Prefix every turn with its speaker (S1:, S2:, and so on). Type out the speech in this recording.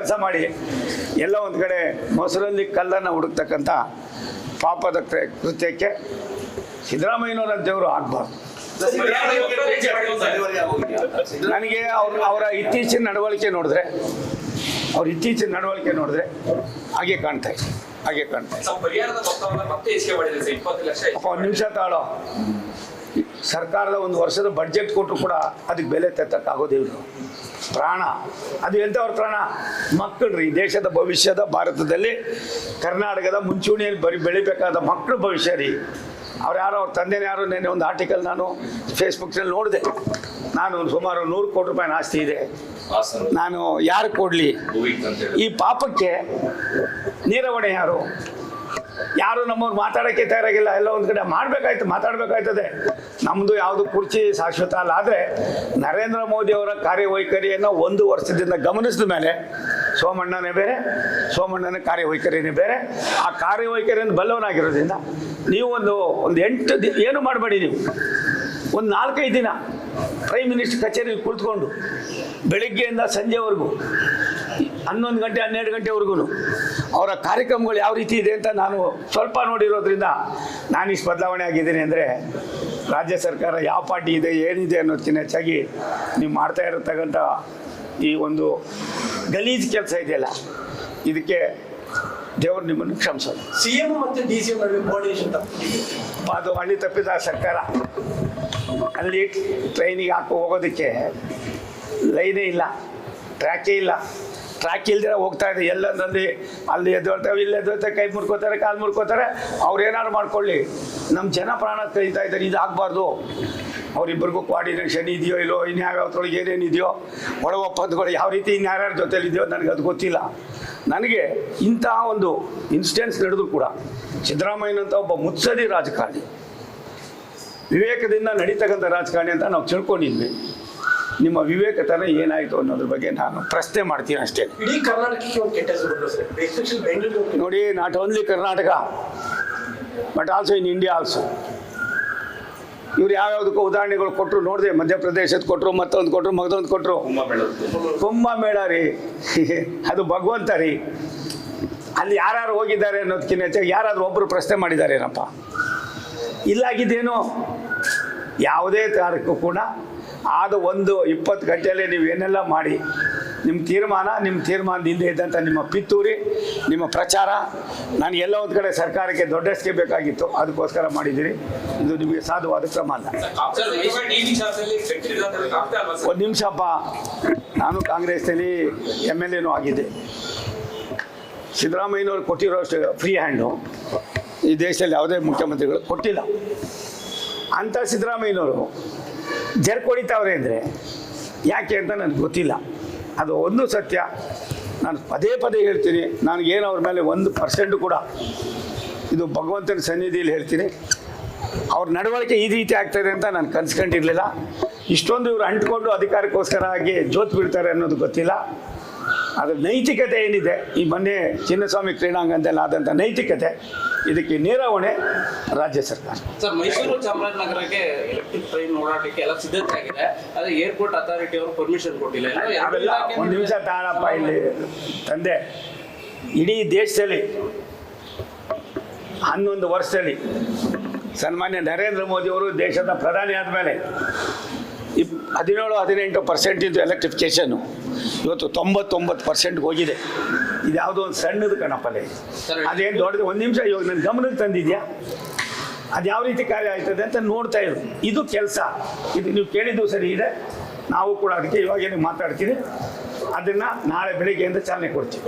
S1: ಕೆಲಸ ಮಾಡಿ ಎಲ್ಲ ಒಂದು ಕಡೆ ಮೊಸರಲ್ಲಿ ಕಲ್ಲನ್ನು ಹುಡುಕ್ತಕ್ಕಂಥ ಪಾಪದ ಕೃತ್ಯಕ್ಕೆ ಸಿದ್ದರಾಮಯ್ಯನವರ ದೇವರು ಆಗಬಾರ್ದು. ನನಗೆ ಅವ್ರ ಅವರ ಇತ್ತೀಚಿನ ನಡವಳಿಕೆ ನೋಡಿದ್ರೆ ಅವ್ರ ಇತ್ತೀಚಿನ ನಡವಳಿಕೆ ನೋಡಿದ್ರೆ ಹಾಗೆ ಕಾಣ್ತಾ ಇದೆ ಹಾಗೆ ಕಾಣ್ತಾ ಇದೆ. ನಿಮಿಷ ತಾಳೋ. ಸರ್ಕಾರದ ಒಂದು ವರ್ಷದ ಬಡ್ಜೆಟ್ ಕೊಟ್ಟರು ಕೂಡ ಅದಕ್ಕೆ ಬೆಲೆ ತೆತ್ತಕ್ಕಾಗೋದಿಲ್ಲ ಪ್ರಾಣ. ಅದು ಎಂಥವ್ರ ಪ್ರಾಣ? ಮಕ್ಕಳು ರೀ ದೇಶದ ಭವಿಷ್ಯದ ಭಾರತದಲ್ಲಿ ಕರ್ನಾಟಕದ ಮುಂಚೂಣಿಯಲ್ಲಿ ಬರಿ ಬೆಳಿಬೇಕಾದ ಮಕ್ಕಳು ಭವಿಷ್ಯ ರೀ. ಅವ್ರು ಯಾರೋ ಅವ್ರ ತಂದೆನೇ ಯಾರೋ ನೆನ್ನೆ ಒಂದು ಆರ್ಟಿಕಲ್ ನಾನು ಫೇಸ್ಬುಕ್ನಲ್ಲಿ ನೋಡಿದೆ. ನಾನು ಸುಮಾರು ನೂರು ಕೋಟಿ ರೂಪಾಯಿ ಆಸ್ತಿ ಇದೆ. ನಾನು ಯಾರು ಕೊಡಲಿ? ಈ ಪಾಪಕ್ಕೆ ನೀರವಣೆ ಯಾರು? ಯಾರು ನಮ್ಮವ್ರು ಮಾತಾಡೋಕ್ಕೆ ತಯಾರಾಗಿಲ್ಲ. ಎಲ್ಲ ಒಂದು ಕಡೆ ಮಾಡಬೇಕಾಯ್ತು, ಮಾತಾಡಬೇಕಾಯ್ತದೆ. ನಮ್ಮದು ಯಾವುದು ಕುರ್ಚಿ ಶಾಶ್ವತ ಅಲ್ಲ. ಆದರೆ ನರೇಂದ್ರ ಮೋದಿ ಅವರ ಕಾರ್ಯವೈಖರಿಯನ್ನು ಒಂದು ವರ್ಷದಿಂದ ಗಮನಿಸಿದ ಮೇಲೆ ಸೋಮಣ್ಣನೇ ಬೇರೆ, ಸೋಮಣ್ಣನ ಕಾರ್ಯವೈಖರಿನೇ ಬೇರೆ. ಆ ಕಾರ್ಯವೈಖರಿಯನ್ನು ಬಲ್ಲವನಾಗಿರೋದ್ರಿಂದ ನೀವು ಒಂದು ಒಂದು ಎಂಟು ದಿ, ಏನು ಮಾಡಬೇಡಿ ನೀವು? ಒಂದು ನಾಲ್ಕೈದು ದಿನ ಪ್ರೈಮ್ ಮಿನಿಸ್ಟರ್ ಕಚೇರಿ ಕುಳಿತುಕೊಂಡು ಬೆಳಿಗ್ಗೆಯಿಂದ ಸಂಜೆವರೆಗೂ, ಹನ್ನೊಂದು ಗಂಟೆ, ಹನ್ನೆರಡು ಗಂಟೆವರೆಗೂ ಅವರ ಕಾರ್ಯಕ್ರಮಗಳು ಯಾವ ರೀತಿ ಇದೆ ಅಂತ ನಾನು ಸ್ವಲ್ಪ ನೋಡಿರೋದ್ರಿಂದ ನಾನು ಇಷ್ಟು ಬದಲಾವಣೆ ಆಗಿದ್ದೀನಿ ಅಂದರೆ ರಾಜ್ಯ ಸರ್ಕಾರ ಯಾವ ಪಾರ್ಟಿ ಇದೆ ಏನಿದೆ ಅನ್ನೋದಕ್ಕಿಂತ ಹೆಚ್ಚಾಗಿ ನೀವು ಮಾಡ್ತಾ ಇರತಕ್ಕಂಥ ಈ ಒಂದು ಗಲೀಜು ಕೆಲಸ ಇದೆಯಲ್ಲ ಇದಕ್ಕೆ ದೇವರು ನಿಮ್ಮನ್ನು ಕ್ಷಮಿಸೋದು.
S2: ಸಿ ಎಂ ಮತ್ತು ಡಿ ಸಿ ಎಂ ನಡುವೆ ತಪ್ಪ
S1: ಅದು ಹಳ್ಳಿ ತಪ್ಪಿದ ಸರ್ಕಾರ. ಅಲ್ಲಿ ಟ್ರೈನಿಗೆ ಹಾಕೋ ಹೋಗೋದಕ್ಕೆ ಲೈನೇ ಇಲ್ಲ ಟ್ರ್ಯಾಕೇ ಇಲ್ಲ. ಟ್ರ್ಯಾಕ್ ಇಲ್ದಿರ ಹೋಗ್ತಾ ಇದೆ. ಎಲ್ಲಂದ್ರಲ್ಲಿ ಅಲ್ಲಿ ಎದ್ದೋಳ್ತಾವೆ ಇಲ್ಲಿ ಎದ್ದೋಳ್ತೇವೆ ಕೈ ಮುರ್ಕೋತಾರೆ, ಕಾಲು ಮುರ್ಕೋತಾರೆ. ಅವ್ರು ಏನಾದ್ರು ಮಾಡ್ಕೊಳ್ಳಿ. ನಮ್ಮ ಜನ ಪ್ರಾಣ ಕಳೀತಾ ಇದ್ದಾರೆ. ಇದು ಆಗಬಾರ್ದು. ಅವರಿಬ್ಬರಿಗೂ ಕೋಆರ್ಡಿನೇಷನ್ ಇದೆಯೋ ಇಲ್ಲೋ, ಇನ್ಯಾವ್ಯಾವ್ದ್ರೊಳಗೆ ಏನೇನಿದೆಯೋ ಒಳ ಒಪ್ಪಂದಗಳು ಯಾವ ರೀತಿ ಇನ್ಯಾರ್ಯಾರ ಜೊತೆಲಿ ಇದೆಯೋ ನನಗೆ ಅದು ಗೊತ್ತಿಲ್ಲ. ನನಗೆ ಇಂತಹ ಒಂದು ಇನ್ಸಿಡೆನ್ಸ್ ನಡೆದು ಕೂಡ ಸಿದ್ದರಾಮಯ್ಯನಂಥ ಒಬ್ಬ ಮುತ್ಸದಿ ರಾಜಕಾರಣಿ. ವಿವೇಕದಿಂದ ನಡೀತಕ್ಕಂಥ ರಾಜಕಾರಣಿ ಅಂತ ನಾವು ತಿಳ್ಕೊಂಡಿದ್ವಿ. ನಿಮ್ಮ ವಿವೇಕತನ ಏನಾಯಿತು ಅನ್ನೋದ್ರ ಬಗ್ಗೆ ನಾನು ಪ್ರಶ್ನೆ ಮಾಡ್ತೀನಿ ಅಷ್ಟೇ. ನೋಡಿ not only Karnataka but also in India also ಇವ್ರು ಯಾವ್ಯಾವುದಕ್ಕೂ ಉದಾಹರಣೆಗಳು ಕೊಟ್ಟರು ನೋಡಿದೆ ಮಧ್ಯಪ್ರದೇಶದ ಕೊಟ್ಟರು ಮತ್ತೊಂದು ಕೊಟ್ಟರು ಮಗದೊಂದು ಕೊಟ್ಟರು ಕುಂಭಮೇಳ ರೀ. ಅದು ಭಗವಂತ ರೀ. ಅಲ್ಲಿ ಯಾರ್ಯಾರು ಹೋಗಿದ್ದಾರೆ ಅನ್ನೋದಕ್ಕಿಂತ ಹೆಚ್ಚಾಗಿ ಯಾರಾದರೂ ಒಬ್ಬರು ಪ್ರಶ್ನೆ ಮಾಡಿದ್ದಾರೆ ಏನಪ್ಪ ಇಲ್ಲಾಗಿದ್ದೇನು? ಯಾವುದೇ ತಾರಕ್ಕೂ ಕೂಡ ಆದ ಒಂದು ಇಪ್ಪತ್ತು ಗಂಟೆಯಲ್ಲಿ ನೀವು ಏನೆಲ್ಲ ಮಾಡಿ ನಿಮ್ಮ ತೀರ್ಮಾನ ನಿಮ್ಮ ತೀರ್ಮಾನದಿಂದ ಇದ್ದಂಥ ನಿಮ್ಮ ಪಿತ್ತೂರಿ, ನಿಮ್ಮ ಪ್ರಚಾರ, ನಾನು ಎಲ್ಲ ಒಂದು ಕಡೆ ಸರ್ಕಾರಕ್ಕೆ ದೊಡ್ಡಷ್ಟಕ್ಕೆ ಬೇಕಾಗಿತ್ತು, ಅದಕ್ಕೋಸ್ಕರ ಮಾಡಿದ್ದೀರಿ. ಇದು ನಿಮಗೆ ಸಾಧುವಾದ ಕ್ರಮ ಅಲ್ಲ ಒಂದು ನಿಮಿಷಪ್ಪ ನಾನು ಕಾಂಗ್ರೆಸ್ನಲ್ಲಿ ಎಂ ಎಲ್ ಎನೂ ಆಗಿದ್ದೆ. ಸಿದ್ದರಾಮಯ್ಯನವ್ರು ಕೊಟ್ಟಿರೋಷ್ಟು ಫ್ರೀ ಹ್ಯಾಂಡು ಈ ದೇಶದಲ್ಲಿ ಯಾವುದೇ ಮುಖ್ಯಮಂತ್ರಿಗಳು ಕೊಟ್ಟಿಲ್ಲ. ಅಂಥ ಸಿದ್ದರಾಮಯ್ಯನವರು ಜರ್ಕ್ ಹೊಡಿತಾವ್ರೆ ಅಂದರೆ ಯಾಕೆ ಅಂತ ನನಗೆ ಗೊತ್ತಿಲ್ಲ. ಅದು ಒಂದು ಸತ್ಯ. ನಾನು ಪದೇ ಪದೇ ಹೇಳ್ತೀನಿ. ನನಗೇನು ಅವ್ರ ಮೇಲೆ ಒಂದು ಪರ್ಸೆಂಟ್ ಕೂಡ ಇದು ಭಗವಂತನ ಸನ್ನಿಧಿಯಲ್ಲಿ ಹೇಳ್ತೀನಿ. ಅವ್ರ ನಡವಳಿಕೆ ಈ ರೀತಿ ಆಗ್ತದೆ ಅಂತ ನಾನು ಕನ್ಸ್ಕೊಂಡಿರಲಿಲ್ಲ. ಇಷ್ಟೊಂದು ಇವರು ಅಂಟ್ಕೊಂಡು ಅಧಿಕಾರಕ್ಕೋಸ್ಕರ ಆಗಿ ಜೋತ್ ಬಿಡ್ತಾರೆ ಅನ್ನೋದು ಗೊತ್ತಿಲ್ಲ. ಅದ್ರ ನೈತಿಕತೆ ಏನಿದೆ? ಈ ಮೊನ್ನೆ ಚಿನ್ನಸ್ವಾಮಿ ಕ್ರೀಡಾಂಗಣದಲ್ಲಿ ಆದಂಥ ನೈತಿಕತೆ ಇದಕ್ಕೆ ನೇರ ಹೊಣೆ ರಾಜ್ಯ ಸರ್ಕಾರ.
S3: ಸರ್ ಮೈಸೂರು ಚಾಮರಾಜನಗರಕ್ಕೆ ಎಲೆಕ್ಟ್ರಿಕ್ ಟ್ರೈನ್ ಓಡಾಡಲಿಕ್ಕೆ ಎಲ್ಲ ಸಿದ್ಧತೆ ಆಗಿದೆ ಆದರೆ ಏರ್ಪೋರ್ಟ್ ಅಥಾರಿಟಿ ಅವರು ಪರ್ಮಿಷನ್ ಕೊಟ್ಟಿಲ್ಲ.
S1: ಅವೆಲ್ಲ ಒಂದು ನಿಮಿಷ ತಾಳಪ್ಪ ಇಲ್ಲಿ ತಂದೆ ಇಡೀ ದೇಶದಲ್ಲಿ ಹನ್ನೊಂದು ವರ್ಷದಲ್ಲಿ ಸನ್ಮಾನ್ಯ ನರೇಂದ್ರ ಮೋದಿಯವರು ದೇಶದ ಪ್ರಧಾನಿ ಆದಮೇಲೆ ಇಪ್ ಹದಿನೇಳು ಹದಿನೆಂಟು ಪರ್ಸೆಂಟ್ ಇದ್ದು ಎಲೆಕ್ಟ್ರಿಫಿಕೇಷನ್ನು ಇವತ್ತು ತೊಂಬತ್ತೊಂಬತ್ತು ಪರ್ಸೆಂಟ್ಗೆ ಹೋಗಿದೆ. ಇದು ಯಾವುದೋ ಒಂದು ಸಣ್ಣದು ಕಣಪ್ಪಲೆ
S3: ಸರಿ.
S1: ಅದೇನು ದೊಡ್ಡದು? ಒಂದು ನಿಮಿಷ ಇವಾಗ ನನ್ನ ಗಮನಕ್ಕೆ ತಂದಿದ್ಯಾ? ಅದು ಯಾವ ರೀತಿ ಕಾರ್ಯ ಆಯ್ತದೆ ಅಂತ ನೋಡ್ತಾ ಇರು. ಇದು ಕೆಲಸ. ಇದು ನೀವು ಕೇಳಿದ್ದು ಸರಿ ಇದೆ. ನಾವು ಕೂಡ ಅದಕ್ಕೆ ಇವಾಗೇನು ಮಾತಾಡ್ತೀವಿ ಅದನ್ನು ನಾಳೆ ಬೆಳಿಗ್ಗೆಯಿಂದ ಚಾಲನೆ ಕೊಡ್ತೀವಿ.